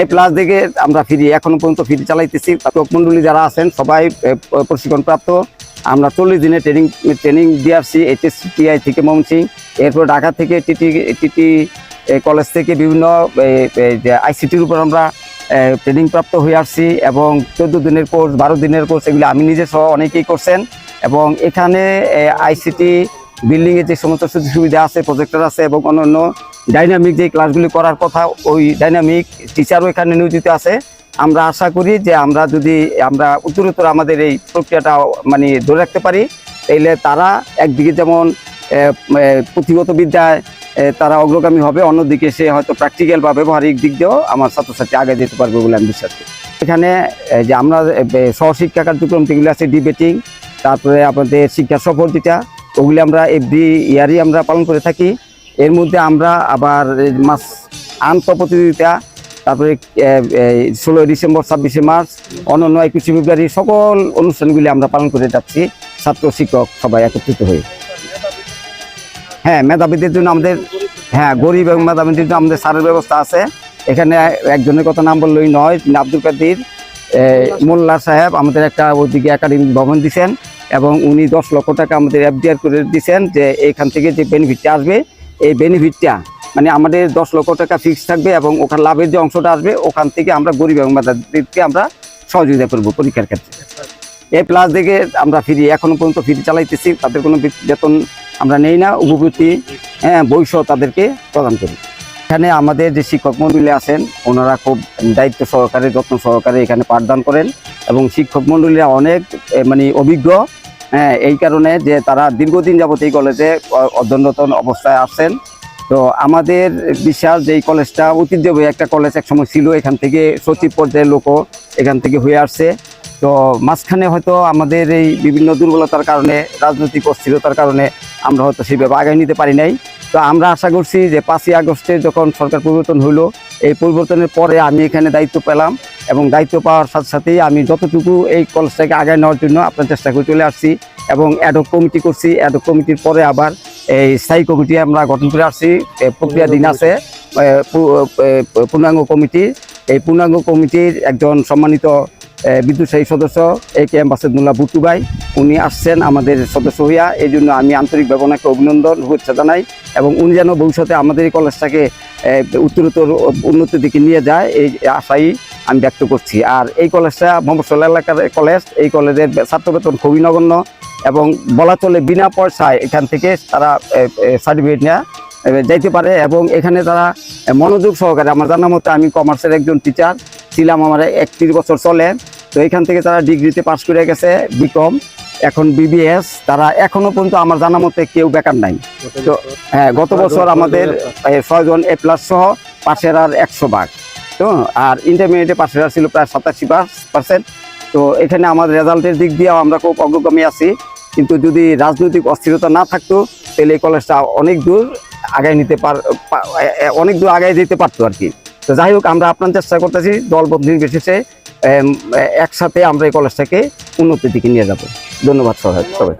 এ plus দিকে আমরা free এখনও পর্যন্ত ফ্রি চালাইতেছি। মন্ডলী যারা আছেন, সবাই প্রশিক্ষণপ্রাপ্ত। আমরা চল্লিশ দিনে ট্রেনিং ট্রেনিং দিয়ে আসছি এইচএসটিআই থেকে মমসিং এরপর ঢাকা থেকে টিটি টিটি কলেজ থেকে বিভিন্ন আইসিটির উপর আমরা ট্রেনিং প্রাপ্ত হয়ে আসছি এবং চোদ্দ দিনের কোর্স বারো দিনের কোর্স এগুলো আমি নিজে সহ অনেকেই করছেন। এবং এখানে আইসিটি বিল্ডিং এর যে সমস্ত সুযোগ সুবিধা আছে প্রজেক্টর আছে এবং অন্যান্য ডাইনামিক যে ক্লাসগুলি করার কথা, ওই ডাইনামিক টিচারও এখানে নিয়োজিত আছে। আমরা আশা করি যে আমরা যদি, আমরা উত্তরোত্তর আমাদের এই প্রক্রিয়াটা মানে ধরে রাখতে পারি, তাইলে তারা একদিকে যেমন পুঁথিগত বিদ্যায় তারা অগ্রগামী হবে, অন্যদিকে সে হয়তো প্র্যাকটিক্যাল বা ব্যবহারিক দিক দিয়েও আমার ছাত্রছাত্রী আগে যেতে পারবে বলে আমি বিশ্বাস করি। এখানে যে আমরা সহশিক্ষা কার্যক্রম যেগুলো আছে ডিবেটিং তারপরে আপনাদের শিক্ষা সফর যেটা ওগুলি আমরা এভরি ইয়ারই আমরা পালন করে থাকি। এর মধ্যে আমরা আবার মাস আন্ত প্রতিযোগিতা তারপরে ষোলোই ডিসেম্বর, ছাব্বিশে মার্চ অন্যান্য একুশে ফেব্রুয়ারি সকল অনুষ্ঠানগুলি আমরা পালন করে যাচ্ছি ছাত্র, শিক্ষক সবাই একত্রিত হয়ে। হ্যাঁ মেধাবীদের জন্য আমাদের হ্যাঁ গরিব এবং মেধাবীদের জন্য আমাদের সারের ব্যবস্থা আছে। এখানে একজনের কথা নাম বললেই নয় আব্দুল কাদির মোল্লা সাহেব আমাদের একটা ওইদিকে একাডেমিক ভবন দিছেন এবং উনি দশ লক্ষ টাকা আমাদের এফডিআর করে দিছেন যে এখান থেকে যে বেনিফিটটা আসবে, এই বেনিফিটটা মানে আমাদের দশ লক্ষ টাকা ফিক্স থাকবে এবং ওখান লাভের যে অংশটা আসবে, ওখান থেকে আমরা গরিব এবং মেধাবীদেরকে আমরা সহযোগিতা করব পরীক্ষার ক্ষেত্রে। এ প্লাস দিকে আমরা ফ্রি এখনও পর্যন্ত ফ্রি, চালাইতেছি, তাদের কোনো বেতন আমরা নেই না, উপবৃত্তি হ্যাঁ বৈশ তাদেরকে প্রদান করি। এখানে আমাদের যে শিক্ষক মন্ডলী আছেন, ওনারা খুব দায়িত্ব সহকারে, যত্ন সহকারে এখানে পাঠদান করেন এবং শিক্ষক মন্ডলীরা অনেক মানে অভিজ্ঞ হ্যাঁ এই কারণে যে তারা দীর্ঘদিন যাবত এই কলেজে অধ্যয়নরত অবস্থায় আসছেন তো আমাদের বিশ্বাস যে এই কলেজটা ঐতিহ্যবাহী একটা কলেজ এক সময় ছিল, এখান থেকে সচিব পর্যায়ের লোকও এখান থেকে হয়ে আসছে। তো মাঝখানে হয়তো আমাদের এই বিভিন্ন দুর্বলতার কারণে, রাজনৈতিক অস্থিরতার কারণে আমরা হয়তো সেভাবে আগায় নিতে পারি নাই। তো আমরা আশা করছি যে পাঁচই আগস্টে যখন সরকার পরিবর্তন হলো এই পরিবর্তনের পরে আমি এখানে দায়িত্ব পেলাম। এবং দায়িত্ব পাওয়ার সাথে সাথেই আমি যতটুকু এই কলেজটাকে আগায় নেওয়ার জন্য আপনার চেষ্টা করে চলে আসছি এবং অ্যাডক কমিটি করছি। অ্যাডক কমিটির পরে আবার এই স্থায়ী কমিটি আমরা গঠন করে আসছি। প্রক্রিয়াধীন আছে। পূর্ণাঙ্গ কমিটি এই পূর্ণাঙ্গ কমিটির একজন সম্মানিত বিদ্যুৎসাহী সদস্য এ কে এম বাসেদুল্লাহ ভাই, উনি আসছেন আমাদের সদস্য হইয়া। এই জন্য আমি আন্তরিকভাবে ওনাকে অভিনন্দন, শুভেচ্ছা জানাই এবং উনি যেন ভবিষ্যতে আমাদের এই কলেজটাকে উত্তরোত্তর উন্নতির দিকে নিয়ে যায়, এই আশাই আমি ব্যক্ত করছি। আর এই কলেজটা মফসল এলাকার কলেজ। এই কলেজের ছাত্র বেতন খুবই নগণ্য এবং বলা চলে বিনা পয়সায় এখান থেকে তারা সার্টিফিকেট নেওয়া যাইতে পারে এবং এখানে তারা মনোযোগ সহকারে আমার জানা মতে আমি কমার্সের একজন টিচার ছিলাম আমার একত্রিশ বছর চলে। তো এখান থেকে তারা ডিগ্রিতে পাশ করে গেছে বিকম এখন বিবিএস তারা এখনও পর্যন্ত আমার জানা মতে কেউ বেকার নাই। তো হ্যাঁ গত বছর আমাদের ছয়জন এ প্লাস সহ পাশের আর একশো ভাগ। তো আর ইন্টারমিডিয়েটে পাশের ছিল প্রায় সাতাশি পার্সেন্ট তো এখানে আমাদের রেজাল্টের দিক দিয়েও আমরা খুব অগ্রগামী আছি। কিন্তু যদি রাজনৈতিক অস্থিরতা না থাকতো তাহলে এই কলেজটা অনেক দূর আগায় নিতে পার অনেক দূর আগায় যেতে পারতো আর কি। তো যাই হোক আমরা আপনার চেষ্টা করতেছি দলবদ্ধ এম, একসাথে আমরা এই কলেজটাকে উন্নতির দিকে নিয়ে যাব। ধন্যবাদ সবাই সবাই।